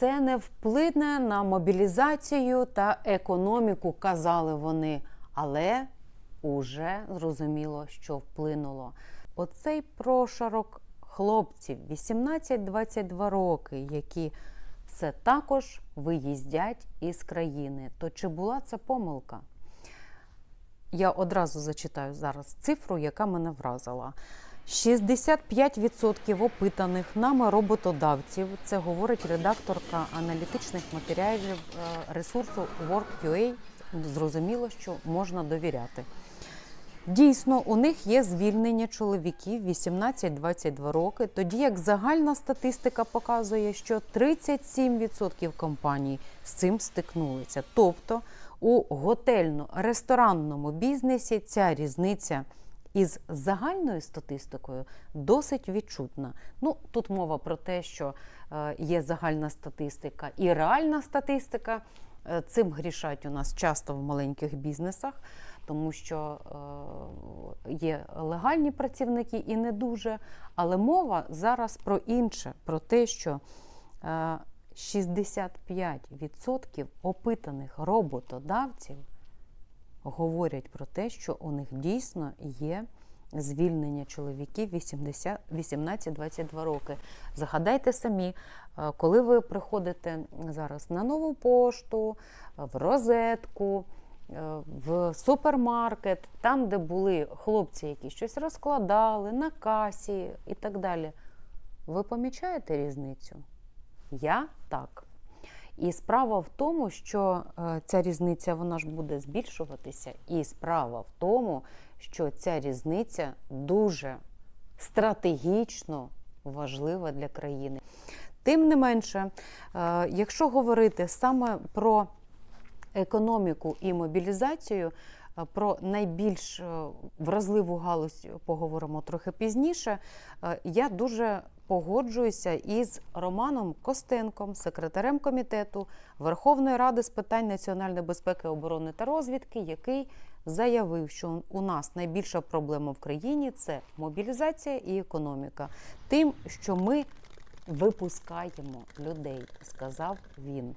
це не вплине на мобілізацію та економіку, казали вони. Але уже зрозуміло, що вплинуло. Оцей прошарок хлопців 18-22 роки, які все також виїздять із країни. То чи була це помилка? Я одразу зачитаю зараз цифру, яка мене вразила. 65% опитаних нами роботодавців, це говорить редакторка аналітичних матеріалів е, ресурсу Work.ua, зрозуміло, що можна довіряти. Дійсно, у них є звільнення чоловіків 18-22 роки, тоді як загальна статистика показує, що 37% компаній з цим стикнулися. Тобто у готельно-ресторанному бізнесі ця різниця із загальною статистикою досить відчутна. Ну, тут мова про те, що е, є загальна статистика і реальна статистика. Е, Цим грішать у нас часто в маленьких бізнесах, тому що е, є легальні працівники і не дуже. Але мова зараз про інше, про те, що е, 65% опитаних роботодавців говорять про те, що у них дійсно є звільнення чоловіків 18-22 роки. Загадайте самі, е, коли ви приходите зараз на нову пошту, е, в розетку, е, в супермаркет, там, де були хлопці, які щось розкладали на касі і так далі. Ви помічаєте різницю? Я так. І справа в тому, що е, ця різниця вона ж буде збільшуватися. І справа в тому, що ця різниця дуже стратегічно важлива для країни. Тим не менше, е, якщо говорити саме про економіку і мобілізацію, е, про найбільш вразливу галузь поговоримо трохи пізніше. Я дуже погоджуюся із Романом Костенком, секретарем комітету Верховної Ради з питань національної безпеки, оборони та розвідки, який заявив, що у нас найбільша проблема в країні це мобілізація і економіка. Тим, що ми випускаємо людей, сказав він.